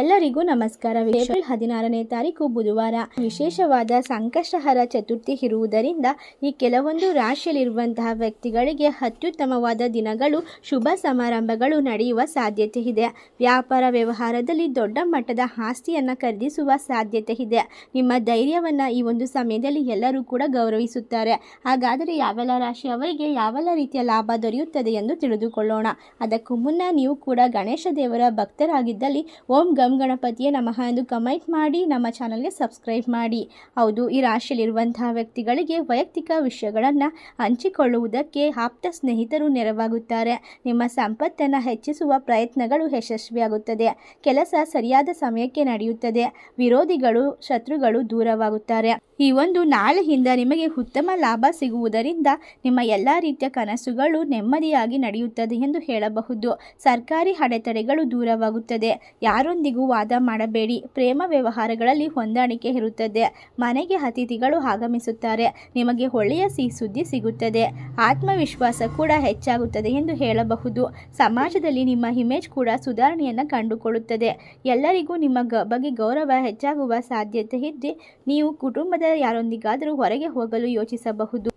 ಎಲ್ಲರಿಗೂ ನಮಸ್ಕಾರ. ಏಪ್ರಿಲ್ ಹದಿನಾರನೇ ತಾರೀಕು ಬುಧವಾರ. ವಿಶೇಷವಾದ ಸಂಕಷ್ಟಹರ ಚತುರ್ಥಿ ಇರುವುದರಿಂದ ಈ ಕೆಲವೊಂದು ರಾಶಿಯಲ್ಲಿರುವಂತಹ ವ್ಯಕ್ತಿಗಳಿಗೆ ಅತ್ಯುತ್ತಮವಾದ ದಿನಗಳು, ಶುಭ ಸಮಾರಂಭಗಳು ನಡೆಯುವ ಸಾಧ್ಯತೆ ಇದೆ. ವ್ಯಾಪಾರ ವ್ಯವಹಾರದಲ್ಲಿ ದೊಡ್ಡ ಮಟ್ಟದ ಆಸ್ತಿಯನ್ನು ಖರೀದಿಸುವ ಸಾಧ್ಯತೆ ಇದೆ. ನಿಮ್ಮ ಧೈರ್ಯವನ್ನು ಈ ಒಂದು ಸಮಯದಲ್ಲಿ ಎಲ್ಲರೂ ಕೂಡ ಗೌರವಿಸುತ್ತಾರೆ. ಹಾಗಾದರೆ ಯಾವೆಲ್ಲ ರಾಶಿಯವರಿಗೆ ಯಾವೆಲ್ಲ ರೀತಿಯ ಲಾಭ ದೊರೆಯುತ್ತದೆ ಎಂದು ತಿಳಿದುಕೊಳ್ಳೋಣ. ಅದಕ್ಕೂ ಮುನ್ನ ನೀವು ಕೂಡ ಗಣೇಶ ದೇವರ ಭಕ್ತರಾಗಿದ್ದಲ್ಲಿ ಓಂ ಗಣಪತಿಯೇ ನಮಃ ಎಂದು ಕಮೆಂಟ್ ಮಾಡಿ, ನಮ್ಮ ಚಾನಲ್ಗೆ ಸಬ್ಸ್ಕ್ರೈಬ್ ಮಾಡಿ. ಹೌದು, ಈ ರಾಶಿಯಲ್ಲಿರುವಂತಹ ವ್ಯಕ್ತಿಗಳಿಗೆ ವೈಯಕ್ತಿಕ ವಿಷಯಗಳನ್ನು ಹಂಚಿಕೊಳ್ಳುವುದಕ್ಕೆ ಆಪ್ತ ಸ್ನೇಹಿತರು ನೆರವಾಗುತ್ತಾರೆ. ನಿಮ್ಮ ಸಂಪತ್ತನ್ನು ಹೆಚ್ಚಿಸುವ ಪ್ರಯತ್ನಗಳು ಯಶಸ್ವಿಯಾಗುತ್ತದೆ. ಕೆಲಸ ಸರಿಯಾದ ಸಮಯಕ್ಕೆ ನಡೆಯುತ್ತದೆ. ವಿರೋಧಿಗಳು, ಶತ್ರುಗಳು ದೂರವಾಗುತ್ತಾರೆ. ಈ ಒಂದು ನಾಳೆಯಿಂದ ನಿಮಗೆ ಉತ್ತಮ ಲಾಭ ಸಿಗುವುದರಿಂದ ನಿಮ್ಮ ಎಲ್ಲ ರೀತಿಯ ಕನಸುಗಳು ನೆಮ್ಮದಿಯಾಗಿ ನಡೆಯುತ್ತದೆ ಎಂದು ಹೇಳಬಹುದು. ಸರ್ಕಾರಿ ಅಡೆತಡೆಗಳು ದೂರವಾಗುತ್ತದೆ. ಯಾರೊಂದಿಗೂ ವಾದ ಮಾಡಬೇಡಿ. ಪ್ರೇಮ ವ್ಯವಹಾರಗಳಲ್ಲಿ ಹೊಂದಾಣಿಕೆ ಇರುತ್ತದೆ. ಮನೆಗೆ ಅತಿಥಿಗಳು ಆಗಮಿಸುತ್ತಾರೆ. ನಿಮಗೆ ಒಳ್ಳೆಯ ಸಿಹಿ ಸುದ್ದಿ ಸಿಗುತ್ತದೆ. ಆತ್ಮವಿಶ್ವಾಸ ಕೂಡ ಹೆಚ್ಚಾಗುತ್ತದೆ ಎಂದು ಹೇಳಬಹುದು. ಸಮಾಜದಲ್ಲಿ ನಿಮ್ಮ ಇಮೇಜ್ ಕೂಡ ಸುಧಾರಣೆಯನ್ನು ಕಂಡುಕೊಳ್ಳುತ್ತದೆ. ಎಲ್ಲರಿಗೂ ನಿಮ್ಮ ಬಗ್ಗೆ ಗೌರವ ಹೆಚ್ಚಾಗುವ ಸಾಧ್ಯತೆ ಇದ್ದೆ ನೀವು ಕುಟುಂಬದ ಯಾರೊಂದಿಗಾದರೂ ಹೊರಗೆ ಹೋಗಲು ಯೋಚಿಸಬಹುದು.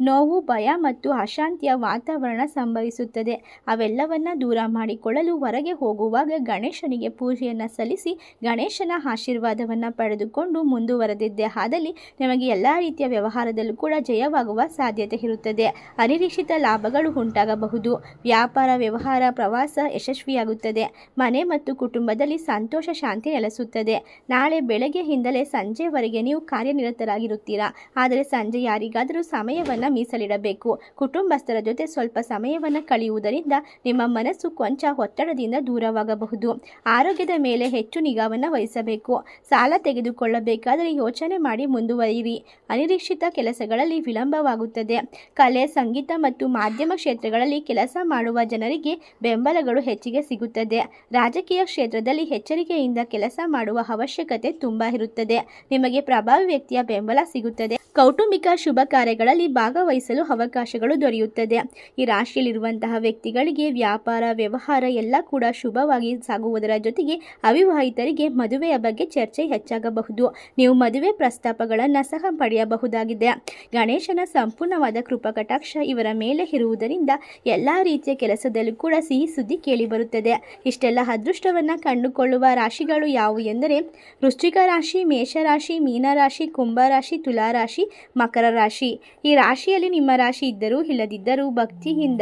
ನೋವು, ಭಯ ಮತ್ತು ಅಶಾಂತಿಯ ವಾತಾವರಣ ಸಂಭವಿಸುತ್ತದೆ. ಅವೆಲ್ಲವನ್ನ ದೂರ ಮಾಡಿಕೊಳ್ಳಲು ಹೊರಗೆ ಹೋಗುವಾಗ ಗಣೇಶನಿಗೆ ಪೂಜೆಯನ್ನು ಸಲ್ಲಿಸಿ ಗಣೇಶನ ಆಶೀರ್ವಾದವನ್ನು ಪಡೆದುಕೊಂಡು ಮುಂದುವರೆದಿದ್ದೆ ಆದಲ್ಲಿ ನಿಮಗೆ ಎಲ್ಲ ರೀತಿಯ ವ್ಯವಹಾರದಲ್ಲೂ ಕೂಡ ಜಯವಾಗುವ ಸಾಧ್ಯತೆ ಇರುತ್ತದೆ. ಅನಿರೀಕ್ಷಿತ ಲಾಭಗಳು ಉಂಟಾಗಬಹುದು. ವ್ಯಾಪಾರ, ವ್ಯವಹಾರ, ಪ್ರವಾಸ ಯಶಸ್ವಿಯಾಗುತ್ತದೆ. ಮನೆ ಮತ್ತು ಕುಟುಂಬದಲ್ಲಿ ಸಂತೋಷ, ಶಾಂತಿ ನೆಲೆಸುತ್ತದೆ. ನಾಳೆ ಬೆಳಗ್ಗೆಯಿಂದಲೇ ಸಂಜೆವರೆಗೆ ನೀವು ಕಾರ್ಯನಿರತರಾಗಿರುತ್ತೀರಾ? ಆದರೆ ಸಂಜೆ ಯಾರಿಗಾದರೂ ಸಮಯವನ್ನು ಮೀಸಲಿಡಬೇಕು. ಕುಟುಂಬಸ್ಥರ ಜೊತೆ ಸ್ವಲ್ಪ ಸಮಯವನ್ನು ಕಳೆಯುವುದರಿಂದ ನಿಮ್ಮ ಮನಸ್ಸು ಕೊಂಚ ಒತ್ತಡದಿಂದ ದೂರವಾಗಬಹುದು. ಆರೋಗ್ಯದ ಮೇಲೆ ಹೆಚ್ಚು ನಿಗಾವನ್ನು ವಹಿಸಬೇಕು. ಸಾಲ ತೆಗೆದುಕೊಳ್ಳಬೇಕಾದರೆ ಯೋಚನೆ ಮಾಡಿ ಮುಂದುವರಿಯಿರಿ. ಅನಿರೀಕ್ಷಿತ ಕೆಲಸಗಳಲ್ಲಿ ವಿಳಂಬವಾಗುತ್ತದೆ. ಕಲೆ, ಸಂಗೀತ ಮತ್ತು ಮಾಧ್ಯಮ ಕ್ಷೇತ್ರಗಳಲ್ಲಿ ಕೆಲಸ ಮಾಡುವ ಜನರಿಗೆ ಬೆಂಬಲಗಳು ಹೆಚ್ಚಿಗೆ ಸಿಗುತ್ತದೆ. ರಾಜಕೀಯ ಕ್ಷೇತ್ರದಲ್ಲಿ ಎಚ್ಚರಿಕೆಯಿಂದ ಕೆಲಸ ಮಾಡುವ ಅವಶ್ಯಕತೆ ತುಂಬ ಇರುತ್ತದೆ. ನಿಮಗೆ ಪ್ರಭಾವಿ ವ್ಯಕ್ತಿಯ ಬೆಂಬಲ ಸಿಗುತ್ತದೆ. ಕೌಟುಂಬಿಕ ಶುಭ ಕಾರ್ಯಗಳಲ್ಲಿ ಭಾಗವಹಿಸಲು ಅವಕಾಶಗಳು ದೊರೆಯುತ್ತದೆ. ಈ ರಾಶಿಯಲ್ಲಿರುವಂತಹ ವ್ಯಕ್ತಿಗಳಿಗೆ ವ್ಯಾಪಾರ, ವ್ಯವಹಾರ ಎಲ್ಲ ಕೂಡ ಶುಭವಾಗಿ ಸಾಗುವುದರ ಜೊತೆಗೆ ಅವಿವಾಹಿತರಿಗೆ ಮದುವೆಯ ಬಗ್ಗೆ ಚರ್ಚೆ ಹೆಚ್ಚಾಗಬಹುದು. ನೀವು ಮದುವೆ ಪ್ರಸ್ತಾಪಗಳನ್ನು ಸಹ ಪಡೆಯಬಹುದಾಗಿದೆ. ಗಣೇಶನ ಸಂಪೂರ್ಣವಾದ ಕೃಪಕಟಾಕ್ಷ ಇವರ ಮೇಲೆ ಇರುವುದರಿಂದ ಎಲ್ಲ ರೀತಿಯ ಕೆಲಸದಲ್ಲೂ ಕೂಡ ಸಿಹಿ ಸುದ್ದಿ ಕೇಳಿಬರುತ್ತದೆ ಇಷ್ಟೆಲ್ಲ ಅದೃಷ್ಟವನ್ನು ಕಂಡುಕೊಳ್ಳುವ ರಾಶಿಗಳು ಯಾವುವು ಎಂದರೆ ವೃಶ್ಚಿಕ ರಾಶಿ ಮೇಷರಾಶಿ ಮೀನರಾಶಿ ಕುಂಭರಾಶಿ ತುಲಾರಾಶಿ ಮಕರ ರಾಶಿ. ಈ ರಾಶಿಯಲ್ಲಿ ನಿಮ್ಮ ರಾಶಿ ಇದ್ದರೂ ಇಲ್ಲದಿದ್ದರೂ ಭಕ್ತಿಯಿಂದ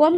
ಓಂ